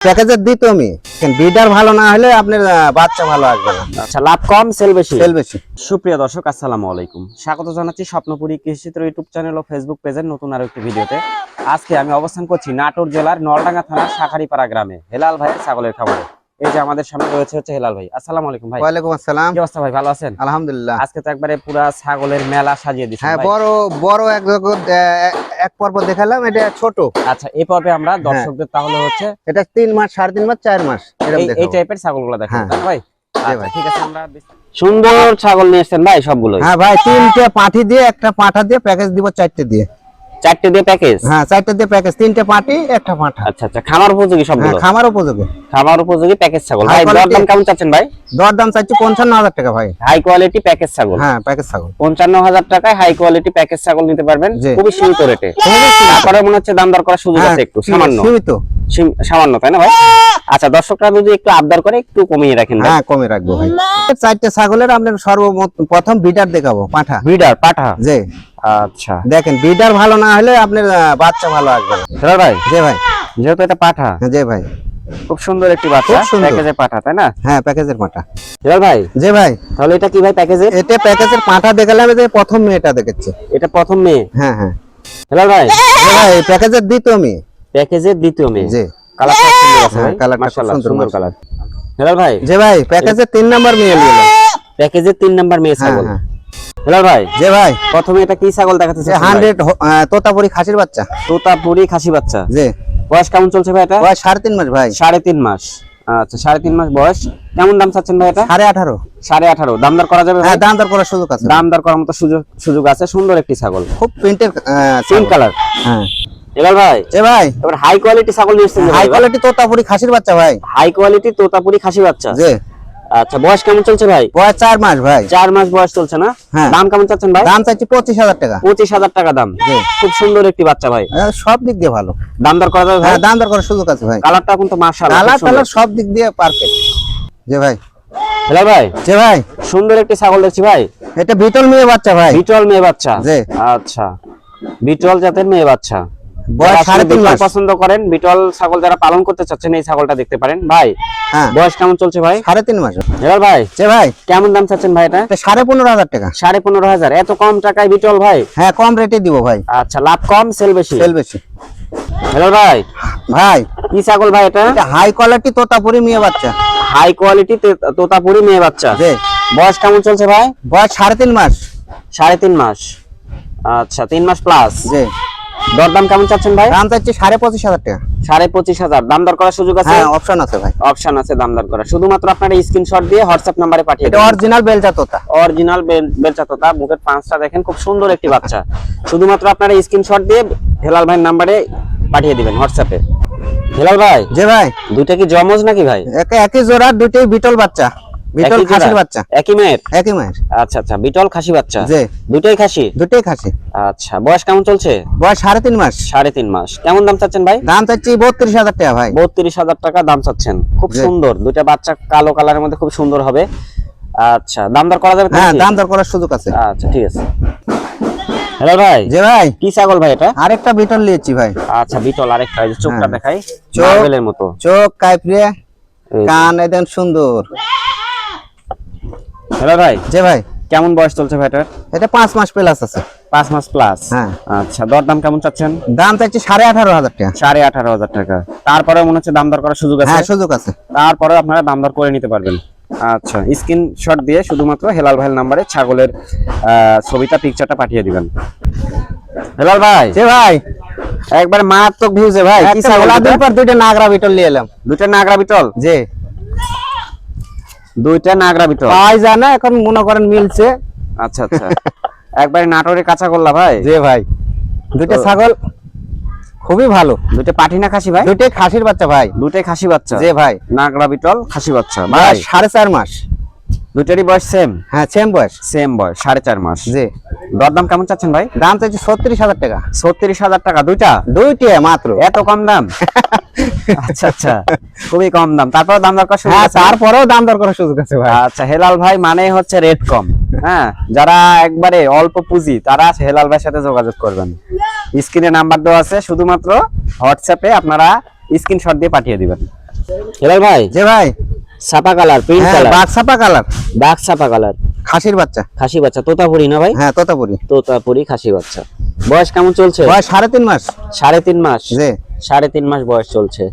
প্যাকেজের দিত আমি বিডার ভালো না হলে আপনার বাচ্চা ভালো আসবে আচ্ছা লাভ কম সেল বেশি? সেল বেশি। সুপ্রিয় দর্শক আসসালামু আলাইকুম। স্বাগত জানাচ্ছি স্বপ্নপুরি কৃষিচিত্র ইউটিউব চ্যানেল ও ফেসবুক পেজের নতুন আরও একটি ভিডিওতে। আজকে আমি অবস্থান করছি নাটোর জেলার নলডাঙ্গা থানার শাখারিপাড়া গ্রামে। হেলাল ভাইয়ের ছাগলের খামারে। এই যে আমাদের সামনে রয়েছে হচ্ছে হেলাল ভাই। আসসালামু আলাইকুম ভাই। ওয়ালাইকুম আসসালাম। কি অবস্থা ভাই ভালো আছেন? আলহামদুলিল্লাহ। আজকে তো একবারে পুরা ছাগলের মেলা সাজিয়ে দিচ্ছেন হ্যাঁ। বড় বড় এক এক পর্ব দেখালাম এটা ছোট। আচ্ছা এই পর্বে আমরা হ্যাঁ। দর্শকদের তাহলে হচ্ছে এটা তিন মাস সাড়ে তিন মাস চার মাস এরকম এই- এই দেখাবো। টাইপের ছাগলগুলো দেখেন হ্যাঁ। তাই ভাই। আচ্ছা, ঠিক আছে আমরা সুন্দর ছাগল নিয়ে এসেছেন ভাই সবগুলো হ্যাঁ ভাই তিনটে পাঠি দিয়ে একটা পাঠা দিয়ে প্যাকেজ দিব চারটে দিয়ে। চারটে দিয়ে প্যাকেজ হ্যাঁ চারটে দিয়ে প্যাকেজ তিনটে পাঠি একটা পাঠা আচ্ছা আচ্ছা খামার উপযোগী হ্যাঁ খামার উপযোগী। খামার উপযোগী প্যাকেজ ছাগল। ভাই দরদাম কেমন চাচ্ছেন ভাই? দর দাম চাচ্ছি পঞ্চান্ন হাজার টাকা ভাই। হাই কোয়ালিটি প্যাকেজ ছাগল। হ্যাঁ প্যাকেজ ছাগল। পঞ্চান্ন হাজার টাকায় হাই কোয়ালিটি প্যাকেজ ছাগল নিতে পারবেন। খুবই সীমিত রেটে। তারপরে মনে হচ্ছে দাম দর করার সুযোগ হ্যাঁ আছে একটু সামান্য। সীমিত। সামান্য তাই না ভাই? আচ্ছা দর্শকরা যদি একটু আবদার করে একটু কমিয়ে রাখেন হ্যাঁ কমে রাখব ভাই। চারটে ছাগলের আপনার সর্বমোট প্রথম বিটার দেখাবো পাঠা। ব্রিডার পাঠা। যে আচ্ছা। দেখেন বিটার ভালো না হলে আপনার বাচ্চা ভালো আসবে। হেলাল ভাই? জি ভাই। যেহেতু এটা পাঠা। হ্যাঁ জি ভাই। খুব সুন্দর একটি বাচ্চা প্যাকেজে পাঠা তাই না? হ্যাঁ প্যাকেজের পাঠা। হেলাল ভাই? জি ভাই। তাহলে এটা কি ভাই প্যাকেজে এটা প্যাকেজের পাঠা দেখালাম যে প্রথম মেয়েটা দেখেছি। এটা প্রথম মেয়ে? হ্যাঁ হ্যাঁ। হেলাল ভাই? জি ভাই প্যাকেজের দিত আমি প্যাকেজের দ্বিতীয় মেয়ে। জি। কালারটা সুন্দর আছে হ্যাঁ, ভাই। কালারটা খুব সুন্দর, কালার হেলাল ভাই? জি ভাই প্যাকেজের তিন নাম্বার মেয়ে নিলাম প্যাকেজের তিন নাম্বার মেয়ে হ্যাঁ ছাগল হ্যাঁ। হেলাল ভাই। জি ভাই। প্রথমে এটা কি ছাগল দেখাতে হান্ড্রেড তোতাপুরি খাসির বাচ্চা। তোতাপুরি খাসি বাচ্চা। জি। বয়স কেমন চলছে ভাই এটা? বয়স সাড়ে তিন মাস ভাই। সাড়ে তিন মাস। আচ্ছা সাড়ে তিন মাস বয়স। কেমন দাম চাচ্ছেন ভাই এটা? সাড়ে আঠারো। সাড়ে আঠারো। দাম দর করা যাবে হ্যাঁ দাম দর করার সুযোগ আছে। দাম দর করার মতো সুযোগ সুযোগ আছে। সুন্দর একটি ছাগল। খুব প্রিন্টের কালার হ্যাঁ। এবার ভাই। যে ভাই। এবার হাই কোয়ালিটি ছাগল নিয়ে হাই কোয়ালিটি তোতাপুরি খাসির বাচ্চা ভাই। হাই কোয়ালিটি তোতাপুরি খাসি বাচ্চা। আচ্ছা বয়স কেমন চলছে ভাই? বয়স চার মাস ভাই। চার মাস বয়স চলছে না? হ্যাঁ। দাম কেমন চাচ্ছেন ভাই? দাম চাচ্ছি পঁচিশ হাজার টাকা। পঁচিশ হাজার টাকা দাম। খুব সুন্দর একটি বাচ্চা ভাই। সব দিক দিয়ে ভালো। দাম দর করা যাবে ভাই? হ্যাঁ দাম দর করার সুযোগ আছে ভাই। কালারটা কিন্তু মাশাআল্লাহ কালার খুব সুন্দর। টালার সব দিক দিয়ে পারফেক্ট যে ভাই। হেলাল ভাই। যে ভাই। সুন্দর একটি ছাগল দেখছি ভাই। এটা বিটল মেয়ে বাচ্চা ভাই। বিটল মেয়ে বাচ্চা। জি। আচ্ছা। বিটল জাতের মেয়ে বাচ্চা। বয়স যারা সাড়ে তিন মাস পছন্দ করেন বিটল ছাগল যারা পালন করতে চাচ্ছেন এই ছাগলটা দেখতে পারেন। ভাই হ্যাঁ। বয়স কেমন চলছে ভাই? সাড়ে তিন মাস। হেলাল ভাই যে ভাই। কেমন দাম চাচ্ছেন ভাই এটা? এটা সাড়ে পনেরো হাজার টাকা। সাড়ে পনেরো হাজার। এত কম টাকায় বিটল ভাই? হ্যাঁ কম রেটে দিব ভাই। আচ্ছা লাভ কম সেল বেশি? সেল বেশি। হেলাল ভাই। ভাই। কি ছাগল ভাই এটা? এটা হাই কোয়ালিটি তোতাপুরি মেয়ে বাচ্চা। হাই কোয়ালিটি তোতাপুরি মেয়ে বাচ্চা। বয়স কেমন চলছে ভাই? বয়স সাড়ে তিন মাস। সাড়ে তিন মাস। আচ্ছা তিন মাস প্লাস দরদাম কেমন চাচ্ছেন ভাই? দাম চাচ্ছি সাড়ে পঁচিশ হাজার টাকা। সাড়ে পঁচিশ হাজার। দাম দর করার সুযোগ আছে? হ্যাঁ অপশন আছে ভাই। অপশন আছে দাম দর করা শুধুমাত্র আপনার স্ক্রিনশট দিয়ে হোয়াটসঅ্যাপ নাম্বারে পাঠিয়ে এটা অরিজিনাল বেলচা তোতা। অরিজিনাল বেলচা তোতা। মুখের পাঁচটা দেখেন খুব সুন্দর একটি বাচ্চা। শুধুমাত্র আপনারা স্ক্রিনশট দিয়ে হেলাল ভাইয়ের নাম্বারে পাঠিয়ে দিবেন হোয়াটসঅ্যাপে হেলাল ভাই? যে ভাই। দুইটা কি জমজ নাকি ভাই? একে একই জোড়া দুটোই বিটল বাচ্চা। বিটল খাসির বাচ্চা। একই মেয়ের? একই মায়ের। আচ্ছা আচ্ছা বিটল খাসি বাচ্চা? জি। দুটোই খাসি? দুটোই খাসি। আচ্ছা বয়স কেমন চলছে? বয়স সাড়ে তিন মাস। সাড়ে তিন মাস। কেমন দাম চাচ্ছেন ভাই? দাম চাচ্ছি বত্রিশ হাজার টাকা ভাই। বত্রিশ হাজার টাকা দাম চাচ্ছেন। খুব সুন্দর। দুইটা বাচ্চা কালো কালারের মধ্যে খুব সুন্দর হবে। আচ্ছা দাম দর করা যাবে হ্যাঁ দাম দর করার সুযোগ আছে। আচ্ছা ঠিক আছে। হ্যালো ভাই। যে ভাই। কি ছাগল ভাই এটা? আরেকটা বিটল নিয়েছি ভাই। আচ্ছা বিটল আরেকটা এই চোখটা হ্যাঁ। দেখাই। চোখ। মার্বেলের মতো। চোখ কাইপড়ে। কান একদম সুন্দর। হ্যালো ভাই। যে ভাই। কেমন বয়স চলছে ভাই এটার এটা পাঁচ মাস প্লাস আছে। পাঁচ মাস প্লাস হ্যাঁ। আচ্ছা দর দাম কেমন চাচ্ছেন? দাম চাচ্ছি সাড়ে আঠারো হাজার টাকা। সাড়ে আঠারো হাজার টাকা। তারপরে মনে হচ্ছে দাম দর করার সুযোগ আছে? হ্যাঁ সুযোগ আছে। তারপরে আপনারা দাম দর করে নিতে পারবেন। আচ্ছা স্ক্রিনশট দিয়ে শুধুমাত্র হেলাল ভাইয়ের নাম্বারে ছাগলের আহ, ছবিটা পিকচারটা পাঠিয়ে দিবেন। হেলাল ভাই। যে ভাই। একবার মারাত্মক ভিউজে ভাই। কি ছাগল দুইটা? নাগরা বিটল নিয়ে এলাম। দুইটা নাগরা বিটল? যে দুইটা নাগরা বিটল। পাই জানা এখন মনে করেন মিলছে। আচ্ছা আচ্ছা। একবার নাটোরে কাঁচা করলা ভাই? যে ভাই। দুইটা ছাগল খুবই ভালো। দুইটা পাঠি না খাসি ভাই? দুইটাই খাসির বাচ্চা ভাই। দুইটাই খাসি বাচ্চা? যে ভাই। নাগরা বিটল খাসি বাচ্চা। ভাই? সাড়ে চার মাস। দুইটারই বয়স সেম হ্যাঁ সেম বয়স। সেম বয়স সাড়ে চার মাস। জি। দরদাম কেমন চাচ্ছেন ভাই? দাম চাইছি ছত্রিশ হাজার টাকা। ছত্রিশ হাজার টাকা দুইটা? দুইটি মাত্র। এত কম দাম? আচ্ছা আচ্ছা। খুবই কম দাম। তারপর দাম দরকার শুরু হ্যাঁ তারপরেও দাম দর করার সুযোগ আছে ভাই। আচ্ছা হেলাল ভাই মানে হচ্ছে রেট কম হ্যাঁ? যারা একবারে অল্প পুঁজি তারা হেলাল ভাইয়ের সাথে যোগাযোগ করবেন। স্ক্রিনে নাম্বার দেওয়া আছে শুধুমাত্র হোয়াটসঅ্যাপে আপনারা স্ক্রিনশট দিয়ে পাঠিয়ে দিবেন। হেলাল ভাই? যে ভাই। সাপা কালার প্রিন্ট হ্যাঁ কালার? বাঘ ছাপা কালার। সাপা কালার। খাসির বাচ্চা। খাসি বাচ্চা তোতাপুরি না ভাই? হ্যাঁ তোতাপুরি। তোতাপুরি খাসি বাচ্চা। বয়স কেমন চলছে? বয়স সাড়ে তিন মাস। সাড়ে তিন মাস। যে সাড়ে তিন মাস বয়স চলছে।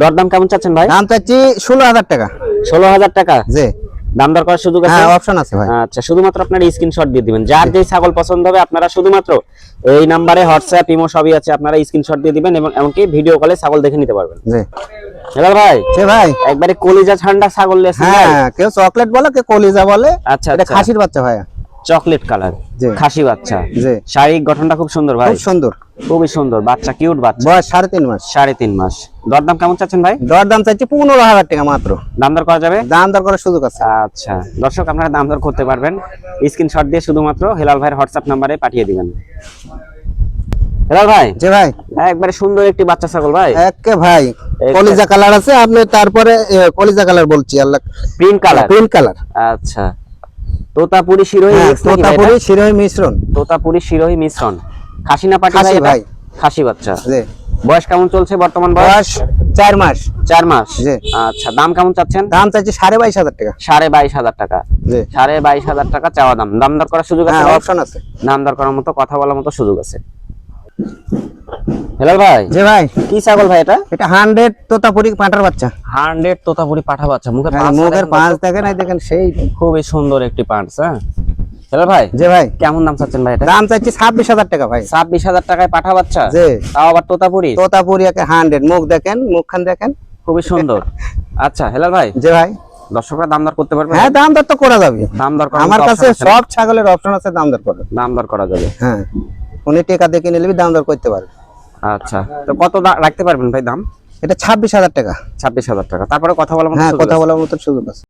দরদাম কেমন চাচ্ছেন ভাই? দাম চাচ্ছি ষোলো হাজার টাকা। ষোলো হাজার টাকা? যে দাম দর করার সুযোগ আছে? হ্যাঁ অপশন আছে ভাই। আচ্ছা শুধুমাত্র আপনার স্ক্রিনশট দিয়ে দিবেন। যার যেই ছাগল পছন্দ হবে আপনারা শুধুমাত্র এই নাম্বারে হোয়াটসঅ্যাপ ইমো সবই আছে আপনারা স্ক্রিনশট দিয়ে দিবেন এবং এমনকি ভিডিও কলে ছাগল দেখে নিতে পারবেন। যে হেলাল ভাই যে ভাই। একবারে কলিজা ঠান্ডা ছাগল লেছে হ্যাঁ কেউ চকলেট বলে কেউ কলিজা বলে। আচ্ছা এটা আচ্ছা। খাসির বাচ্চা ভাই চকলেট কালার খাসি বাচ্চা। শারীরিক গঠনটা খুব সুন্দর ভাই। সুন্দর। খুবই সুন্দর বাচ্চা কিউট বাচ্চা। বয়স সাড়ে তিন মাস। সাড়ে তিন মাস। দরদাম কেমন চাচ্ছেন ভাই? দর দাম চাচ্ছি পনেরো হাজার টাকা মাত্র। দাম দর করা যাবে? দাম দর করার সুযোগ আছে। আচ্ছা। দর্শক আপনারা দাম দর করতে পারবেন। স্ক্রিনশট দিয়ে শুধুমাত্র হেলাল ভাইয়ের হোয়াটসঅ্যাপ নাম্বারে পাঠিয়ে দিবেন। হেলাল ভাই? যে ভাই। একবারে সুন্দর একটি বাচ্চা ছাগল ভাই। একে ভাই। কলিজা কালার আছে আপনি তারপরে কলিজা কালার বলছি আল্লাহ। প্রিন্ট কালার প্রিন্ট কালার আচ্ছা। তোতাপুরি শিরোহী হ্যাঁ তোতাপুরি শিরোহী মিশ্রণ। তোতাপুরি শিরোহী মিশ্রণ। খাসি না পাটি ভাই? ভাই। খাসি বাচ্চা। যে বয়স কেমন চলছে বর্তমান বয়স? চার মাস। চার মাস? জি। আচ্ছা দাম কেমন চাচ্ছেন? দাম চাচ্ছি সাড়ে বাইশ হাজার টাকা। সাড়ে বাইশ হাজার টাকা। সাড়ে বাইশ হাজার টাকা চাওয়া দাম। দাম দর করার সুযোগ আছে হ্যাঁ অপশন আছে। দাম দর করার মতো কথা বলার মতো সুযোগ আছে। হেলাল ভাই? যে ভাই। কি ছাগল ভাই এটা? এটা হান্ড্রেড তোতাপুরি পাঁটার বাচ্চা। হান্ড্রেড তোতাপুরি পাঠা বাচ্চা। মুখে হ্যাঁ, পাঁচ মুখের দেখেন পাঁচ দেখেন এই দেখেন সেই। খুবই সুন্দর একটি পাঁচ হ্যাঁ? হেলাল ভাই যে ভাই। কেমন দাম চাচ্ছেন ভাই এটা? দাম চাচ্ছি ছাব্বিশ হাজার টাকা ভাই। ছাব্বিশ হাজার টাকায় পাঠা বাচ্চা? যে তাও আবার তোতাপুরি? তোতাপুরি একে হান্ড্রেড। মুখ দেখেন মুখখান দেখেন। খুবই সুন্দর। আচ্ছা হেলাল ভাই যে ভাই। দর্শকরা দাম দর করতে পারবে? হ্যাঁ দাম দর তো করা যাবে। দাম দর আমার কাছে? সব ছাগলের অপশন আছে দাম দর করে দাম দর করা যাবে। হ্যাঁ। উনি টেকা দেখে নিলে দাম দর করতে পারবে। আচ্ছা। তো কত রাখতে পারবেন ভাই দাম? এটা ছাব্বিশ হাজার টাকা। ছাব্বিশ হাজার টাকা। তারপরে কথা বলার মতো হ্যাঁ কথা। বলার মতো সুযোগ আছে।